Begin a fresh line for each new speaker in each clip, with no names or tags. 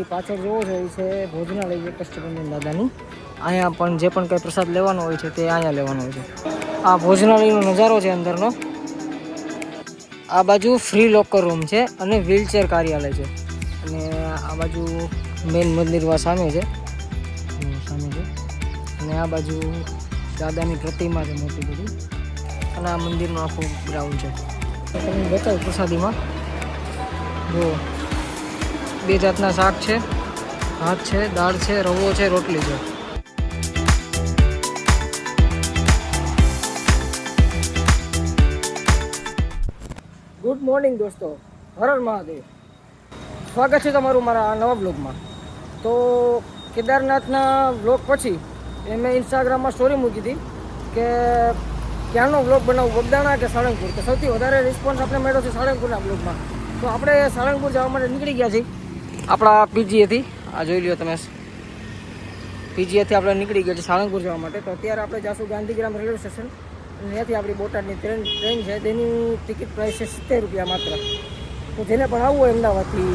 મારી પાછળ જોવો છો એ છે, ભોજનાલય કષ્ટભંજન દાદાનું. અહીંયા પણ જે પણ કંઈ પ્રસાદ લેવાનો હોય છે તે અહીંયા લેવાનો હોય છે. આ ભોજનાલયનો નજારો છે અંદરનો. આ બાજુ ફ્રી લોકર રૂમ છે અને વ્હીલચેર કાર્યાલય છે. અને આ બાજુ મેઇન મંદિરવા સામે છે. સામે છે. અને આ બાજુ દાદાની પ્રતિમા છે મોટી બધી. અને આ મંદિરનું આખું ગ્રાઉન્ડ છે. તમે બતાવું પ્રસાદીમાં. જો બે જાતના શાક છે, ભાત છે, દાળ છે, રવો છે, રોટલી છે. ગુડ મોર્નિંગ દોસ્તો. હર હર મહાદેવ. સ્વાગત છે તમારું મારા આ નવા બ્લોગમાં તો કેદારનાથના બ્લોગ પછી એ મેં ઇન્સ્ટાગ્રામમાં સ્ટોરી મૂકી હતી કે ક્યાંનો બ્લોગ બનાવું બગદાણા કે સાળંગપુર? તો સૌથી વધારે રિસ્પોન્સ આપણે મળ્યો છે સાળંગપુરના બ્લોગમાં તો આપણે સાળંગપુર જવા માટે નીકળી ગયા છીએ. આપણા પીજીએથી આ જોઈ લ્યો તમે. પીજીએથી આપણે નીકળી ગયા છે સાળંગપુર જવા માટે. તો અત્યારે આપણે જાશું ગાંધીગ્રામ રેલવે સ્ટેશન. અને ત્યાંથી આપણી બોટાદની ટ્રેન ટ્રેન છે. તેની ટિકિટ પ્રાઇસ છે સિત્તેર રૂપિયા માત્ર. તો જેને પણ આવવું હોય અમદાવાદથી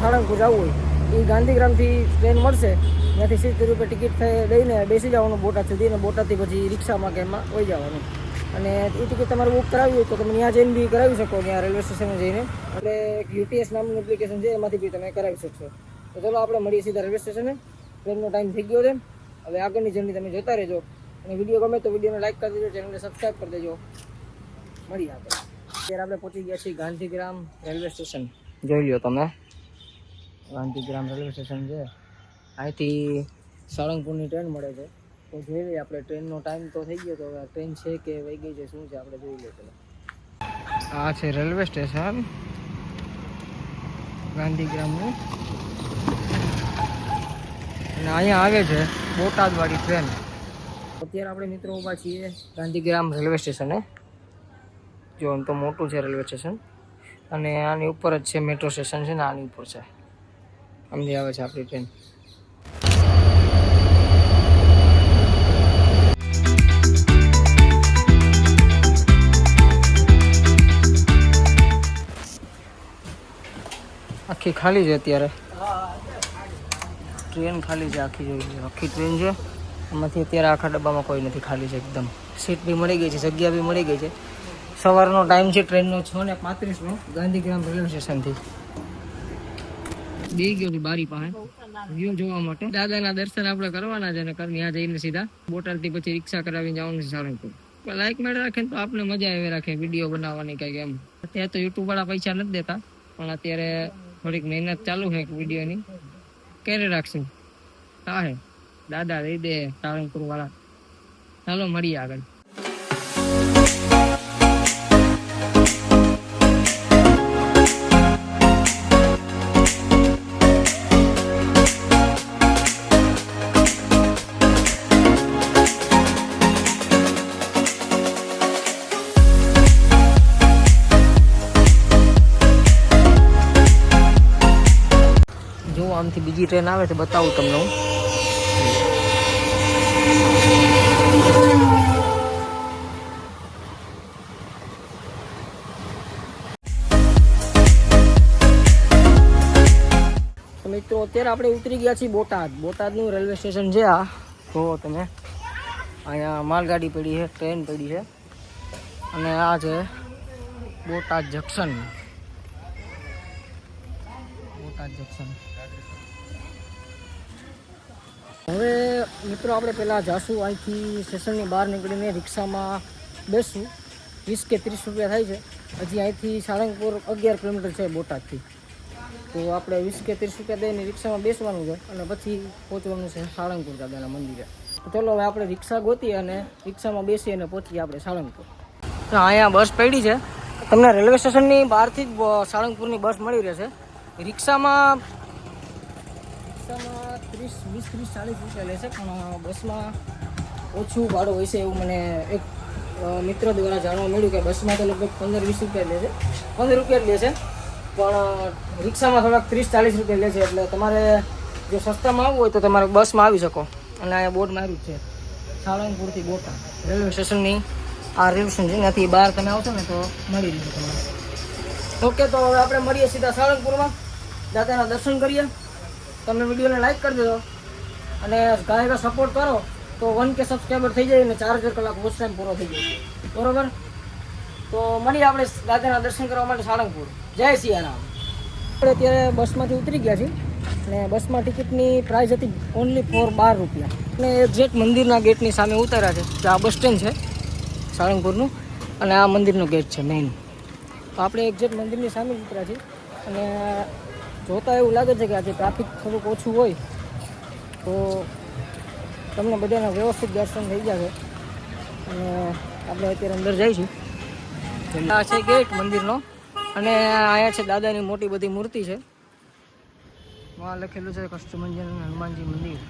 સાળંગપુર જવું હોય, એ ગાંધીગ્રામથી ટ્રેન મળશે. ત્યાંથી સિત્તેર રૂપિયા ટિકિટ થઈ લઈને બેસી જવાનું બોટાદ સુધી. અને બોટાદથી પછી રિક્ષામાં કે એમાં વહી જવાનું. અને એ ટિકિટ તમારે બુક કરાવી હોય તો તમે ત્યાં જઈને બી કરાવી શકો ત્યાં રેલવે સ્ટેશને જઈને. એટલે એક યુટીએસ નામનું એપ્લિકેશન છે, એમાંથી બી તમે કરાવી શકશો. તો ચલો આપણે મળીએ સીધા રેલવે સ્ટેશને ટ્રેનનો ટાઈમ થઈ ગયો છે. હવે આગળની જર્ની તમે જોતા રહેજો. અને વીડિયો ગમે તો વિડીયોને લાઇક કરી દેજો ચેનલને સબસ્ક્રાઈબ કરી દેજો. મળીએ આપણે. અત્યારે આપણે પહોંચી ગયા છીએ ગાંધીગ્રામ રેલવે સ્ટેશન જોઈ લ્યો તમે. ગાંધીગ્રામ રેલવે સ્ટેશન છે. અહીંથી સાળંગપુરની ટ્રેન મળે છે. તો જોઈ લઈએ આપણે ટ્રેનનો ટાઈમ તો થઈ ગયો તો હવે ટ્રેન છે કે વહી ગઈ છે શું છે આપણે જોઈ લઈએ ચલો આ છે રેલવે સ્ટેશન. ગાંધીગ્રામનું. અને અહીંયા આવે છે બોટાદવાળી ટ્રેન. અત્યારે આપણે મિત્રો ઊભા છીએ ગાંધીગ્રામ રેલવે સ્ટેશને. જો આમ તો મોટું છે રેલવે સ્ટેશન. અને આની ઉપર જ છે મેટ્રો સ્ટેશન છે ને આની ઉપર છે. સમજી આવે છે આપણી ટ્રેન. આખી ખાલી છે અત્યારે. ટ્રેન ખાલી છે, આખી જોઈ આખી ટ્રેન છે. એમાંથી અત્યારે આખા ડબ્બામાં કોઈ નથી ખાલી છે એકદમ. સીટ બી મળી ગઈ છે, જગ્યા બી મળી ગઈ છે. સવારનો ટાઈમ છે ટ્રેનનો છ ને પાંત્રીસનો. ગાંધીગ્રામ રેલવે સ્ટેશનથી. બે ગયો છે બારી પાસે. વ્યૂ જોવા માટે. દાદાના દર્શન આપણે કરવાના છે અને ત્યાં જઈને સીધા. બોટલથી પછી રિક્ષા કરાવીને જવાનું છે સારંગપુર. લાઈક મેળ રાખે તો આપણે મજા આવે રાખે વીડિયો બનાવવાની કંઈક એમ. અત્યારે તો યુટ્યુબ વાળા પૈસા નથી દેતા, પણ અત્યારે થોડીક મહેનત ચાલુ છે વિડીયોની. ક્યારે રાખશું? હા હે. દાદા દઈ દે સાળંગપુર વાળા ચાલો, મળીએ આગળ. બીજી ટ્રેન આવે છે બતાવું તમને હું. મિત્રો, અત્યારે આપણે ઉતરી ગયા છીએ બોટાદ. બોટાદનું રેલવે સ્ટેશન છે આ. જુઓ તમે. અહીંયા માલગાડી પડી છે, ટ્રેન પડી છે. અને આ છે બોટાદ જંકશન. બોટાદ જંકશન. હવે મિત્રો આપણે પહેલાં જાશું, અહીંથી સ્ટેશનની બહાર નીકળીને રિક્ષામાં બેસું. વીસ કે ત્રીસ રૂપિયા થાય છે. હજી અહીંથી સાળંગપુર અગિયાર કિલોમીટર છે બોટાદથી. તો આપણે વીસ કે ત્રીસ રૂપિયા દઈને રિક્ષામાં બેસવાનું છે અને પછી પહોંચવાનું છે સાળંગપુર દાદાના મંદિરે. ચલો હવે આપણે રિક્ષા ગોતીએ અને રિક્ષામાં બેસી અને પહોંચીએ આપણે સાળંગપુર. તો અહીંયા બસ પડી છે. તમને રેલવે સ્ટેશનની બહારથી જ સાળંગપુરની બસ મળી રહેશે. રિક્ષામાં રિક્ષામાં ત્રીસ, વીસ, ત્રીસ ચાલીસ રૂપિયા લેશે પણ બસમાં ઓછું ભાડું હોય છે એવું મને એક મિત્ર દ્વારા જાણવા મળ્યું કે બસમાં તો લગભગ પંદર, વીસ રૂપિયા લે છે. પંદર રૂપિયા જ લે છે, પણ રિક્ષામાં થોડાક ત્રીસ, ચાલીસ રૂપિયા લે છે, એટલે તમારે જો સસ્તામાં આવવું હોય તો તમારે બસમાં આવી શકો. અને અહીંયા બોર્ડ માર્યું છે, સાળંગપુરથી બોટા રેલવે સ્ટેશનની. આ રેલવે સ્ટેશન છે, ત્યાંથી બહાર તમે આવશો ને તો મળી જશે તમારે. ઓકે, તો હવે આપણે મળીએ સીધા સાળંગપુરમાં. દાદાના દર્શન કરીએ. તમે વિડીયોને લાઈક કરી દેજો. અને ગાયકો સપોર્ટ કરો, તો વન કે સબસ્ક્રાઈબર થઈ જાય અને ચાર હજાર કલાક વોચ ટાઈમ પૂરો થઈ જાય. બરોબર? તો મળીએ આપણે દાદાના દર્શન કરવા માટે સાળંગપુર. જય સિયારામ. આપણે અત્યારે બસમાંથી ઉતરી ગયા છીએ, અને બસમાં ટિકિટની પ્રાઇસ હતી ઓનલી ફોર બાર રૂપિયા. અને એક્ઝેક્ટ મંદિરના ગેટની સામે ઉતાર્યા છે, જે આ બસ સ્ટેન્ડ છે, સાળંગપુરનું. અને આ મંદિરનો ગેટ છે મેઇન તો આપણે એક્ઝેક્ટ મંદિરની સામે જ ઉતર્યા છીએ, અને જોતા એવું લાગે છે કે આજે ટ્રાફિક થોડુંક ઓછું હોય, તો તમને બધાના વ્યવસ્થિત દર્શન થઈ જશે. અને આપણે અત્યારે અંદર જઈશું. આ છે ગેટ મંદિરનો, અને અહીંયા છે દાદાની મોટી બધી મૂર્તિ છે. આ લખેલું છે કષ્ટમંજન હનુમાનજી મંદિર.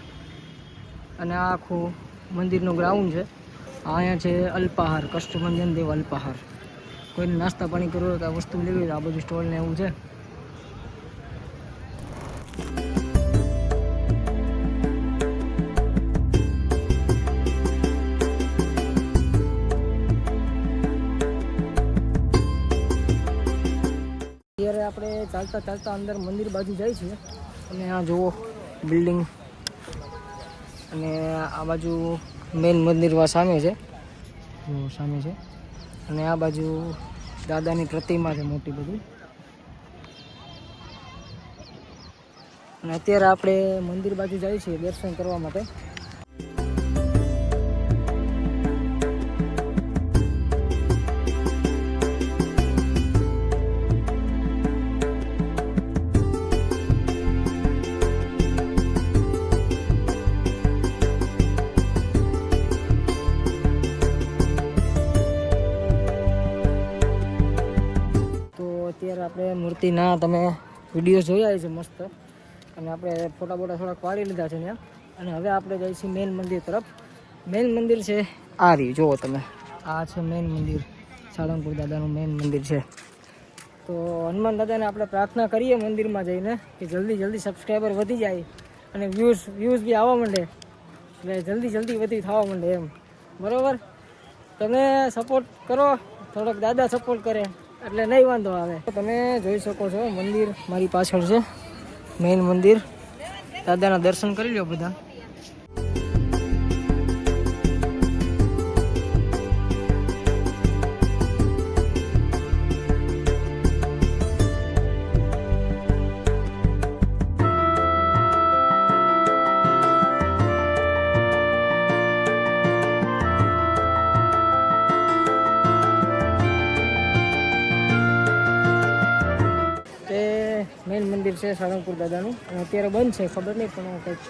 અને આ આખું મંદિરનું ગ્રાઉન્ડ છે. અહીંયા છે અલ્પાહાર કષ્ટમંજન દેવ અલ્પાહાર. કોઈને નાસ્તા પાણી કરવું હોય તો આ વસ્તુ લેવી હોય આ બધું સ્ટોલ ને એવું છે. ચાલતા ચાલતા અંદર મંદિર બાજુ જાય છે. અને આ જુઓ બિલ્ડિંગ. અને આ બાજુ મેઇન મંદિર સામે છે. સામે છે. અને આ બાજુ દાદાની પ્રતિમા છે મોટી બધી. અને અત્યારે આપણે મંદિર બાજુ જઈએ છીએ દર્શન કરવા માટે. આપણે મૂર્તિના તમે વીડિયો જોયા છે મસ્ત. અને આપણે ફોટા બોટા થોડાક પાડી લીધા છે ત્યાં અને હવે આપણે જઈએ છીએ મેઇન મંદિર તરફ. મેઇન મંદિર છે આ રહ્યું. જુઓ તમે. આ છે મેઇન મંદિર. સાળંગપુર દાદાનું મેઇન મંદિર છે. તો હનુમાન દાદાને આપણે પ્રાર્થના કરીએ મંદિરમાં જઈને કે જલ્દી જલ્દી સબસ્ક્રાઈબર વધી જાય અને વ્યૂઝ વ્યૂઝ બી આવવા માંડે. એટલે જલ્દી જલ્દી વધી થવા માંડે એમ. બરાબર? તમે સપોર્ટ કરો. થોડોક દાદા સપોર્ટ કરે. એટલે નહીં વાંધો આવે. તમે જોઈ શકો છો, મંદિર મારી પાછળ છે મેઇન મંદિર. દાદાના દર્શન કરી લો બધા. મેઇન મંદિર છે સાળંગપુર દાદાનું. અને અત્યારે બંધ છે, ખબર નહીં, પણ કંઈક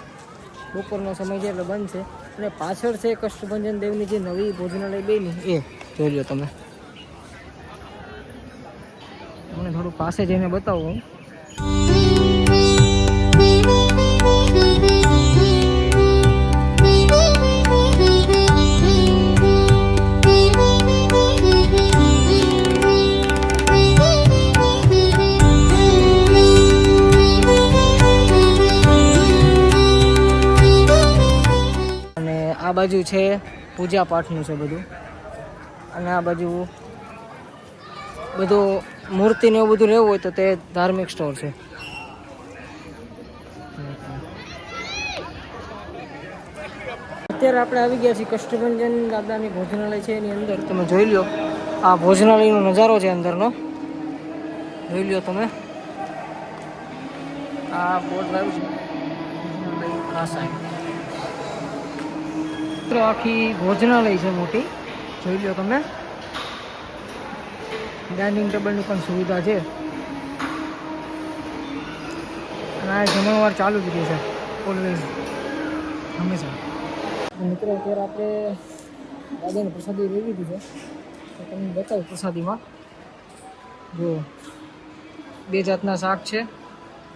બપોરનો સમય છે એટલે બંધ છે. અને પાછળ છે કષ્ટભંજન દેવની જે નવી ભોજનાલય બની એ લો તમે. મને થોડું પાસે જઈને બતાવું હું. બાજુ છે, પૂજા પાઠનું છે બધું. અને આ બાજુ બધું મૂર્તિ ને એવું બધું રહેવું હોય તો તે ધાર્મિક સ્ટોર છે. અત્યારે આપણે આવી ગયા છીએ કષ્ટભંજન દાદાની ભોજનાલય છે, એની અંદર. તમે જોઈ લો આ ભોજનાલયનો નજારો છે અંદરનો. જોઈ લો તમે. આ બોર્ડ લાવ્યું છે. આ સાઈડ. મિત્રો આખી ભોજનાલય છે મોટી. જોઈ લો તમે. ડાઇનિંગ ટેબલની પણ સુવિધા છે. આ જમણવાર ચાલુ જ રહે છે. ઓલવેઝ હંમેશા. મિત્રો, અત્યારે આપણે દાદાની પ્રસાદી લઈ લીધી છે. તો તમને બતાવું પ્રસાદીમાં. જો, બે જાતના શાક છે.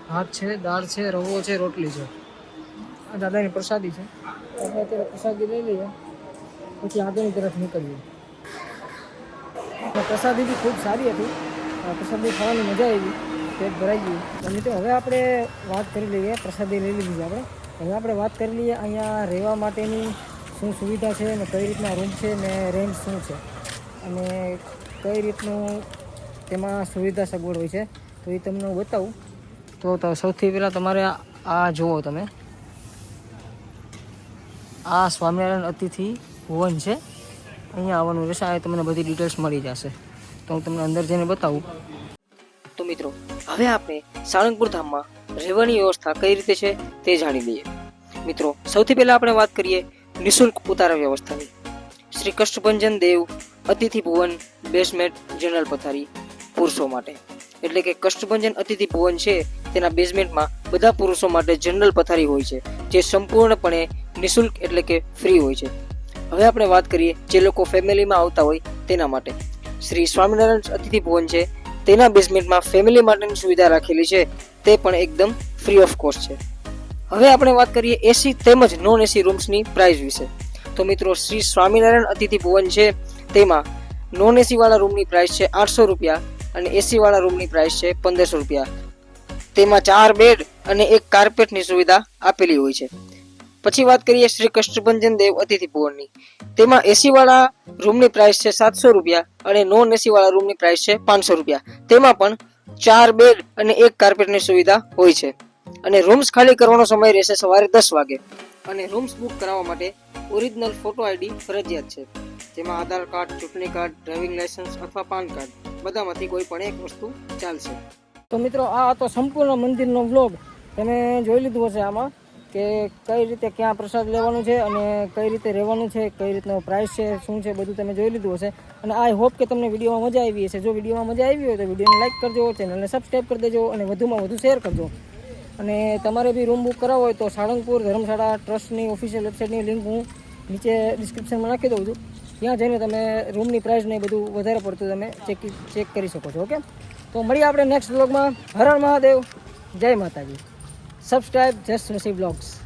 ભાત છે, દાળ છે, રવો છે, રોટલી છે. આ દાદાની પ્રસાદી છે. આપણે અત્યારે પ્રસાદી લઈ લઈએ પછી આગળની તરફ નીકળીએ પ્રસાદી બી ખૂબ સારી હતી. પ્રસાદી ખાવાની મજા આવી. પેટ ભરાઈ ગયું. તો હવે આપણે વાત કરી લઈએ, પ્રસાદી લઈ લીધી આપણે. હવે આપણે વાત કરી લઈએ અહીંયા રહેવા માટેની શું સુવિધા છે ને કઈ રીતના રૂમ છે ને રેન્ટ શું છે. અને કઈ રીતનું તેમાં સુવિધા સગવડ હોય છે. તો એ તમને હું બતાવું. તો સૌથી પહેલાં તમારે આ જુઓ તમે. આ સ્વામિનારાયણ અતિથિ ભુવન છે. અહીંયા આવવાનું રહેશે. આ તમને બધી ડિટેલ્સ મળી જશે. તો હું તમને અંદર જઈને બતાવું. તો મિત્રો, હવે આપણે સાળંગપુર ધામમાં રહેવાની વ્યવસ્થા કઈ રીતે છે તે જાણી લઈએ. મિત્રો, સૌથી પહેલાં આપણે વાત કરીએ નિઃશુલ્ક ઉતારા વ્યવસ્થાની. શ્રી કષ્ટભંજન દેવ અતિથિ ભુવન બેઝમેન્ટ જનરલ પથારી પુરુષો માટે. એટલે કે કષ્ટભંજન અતિથિ ભુવન છે તેના બેઝમેન્ટમાં બધા પુરુષો માટે જનરલ પથારી હોય છે, જે સંપૂર્ણપણે નિઃશુલ્ક એટલે કે ફ્રી હોય છે. હવે આપણે વાત કરીએ જે લોકો ફેમિલીમાં આવતા હોય તેના માટે. શ્રી સ્વામિનારાયણ અતિથિ ભવન છે, તેના બેઝમેન્ટમાં ફેમિલી માટેની સુવિધા રાખેલી છે, તે પણ એકદમ ફ્રી ઓફ કોસ્ટ છે. હવે આપણે વાત કરીએ એસી તેમજ નોન એસી રૂમ્સની પ્રાઇસ વિશે. તો મિત્રો, શ્રી સ્વામિનારાયણ અતિથિ ભવન છે, તેમાં નોન એસીવાળા રૂમની પ્રાઇસ છે આઠસો રૂપિયા અને એસીવાળા રૂમની પ્રાઇસ છે પંદરસો રૂપિયા. તેમાં ચાર બેડ અને એક કાર્પેટની સુવિધા આપેલી હોય છે. પછી વાત કરીએ શ્રી કૃષ્ણભંજન દેવ અતિથિ ભુવનની. તેમાં એસી વાળા રૂમની પ્રાઇસ છે સાતસો રૂપિયા અને નોન એસી વાળા રૂમની પ્રાઇસ છે પાંચસો રૂપિયા. તેમાં પણ ચાર બેડ અને એક કાર્પેટની સુવિધા હોય છે. અને રૂમ્સ ખાલી કરવાનો સમય રહેશે સવારે દસ વાગે. અને રૂમ્સ બુક કરાવવા માટે ઓરિજિનલ ફોટો આઈડી ફરજિયાત છે. જેમાં આધાર કાર્ડ, ચૂંટણી કાર્ડ ડ્રાઇવિંગ લાયસન્સ અથવા પાન કાર્ડ. બધામાંથી કોઈ પણ એક વસ્તુ ચાલશે. તો મિત્રો, આ હતો સંપૂર્ણ મંદિરનો વ્લોગ તમે જોઈ લીધું હશે આમાં. કે કઈ રીતે ક્યાં પ્રસાદ લેવાનું છે અને કઈ રીતે રહેવાનું છે, કઈ રીતનો પ્રાઇસ છે, શું છે, બધું તમે જોઈ લીધું હશે. અને આઈ હોપ કે તમને વિડીયોમાં મજા આવી હશે. જો વિડીયોમાં મજા આવી હોય તો વિડીયોને લાઇક કરજો ચેનલને સબસ્ક્રાઈબ કરી દેજો અને વધુમાં વધુ શેર કરજો. અને તમારે બી રૂમ બુક કરાવવો હોય તો સાળંગપુર ધર્મશાળા ટ્રસ્ટની ઓફિશિયલ વેબસાઇટની લિંક હું નીચે ડિસ્ક્રિપ્શનમાં નાખી દઉં છું. ત્યાં જઈને તમે રૂમની પ્રાઇસ ને બધું વધારે પડતું તમે ચેક ચેક કરી શકો છો ઓકે તો મળીએ આપણે નેક્સ્ટ બ્લોગમાં હર હર મહાદેવ. જય માતાજી. સબસ્ક્રાઈબ જસ્ટ રસી બ્લોગ્સ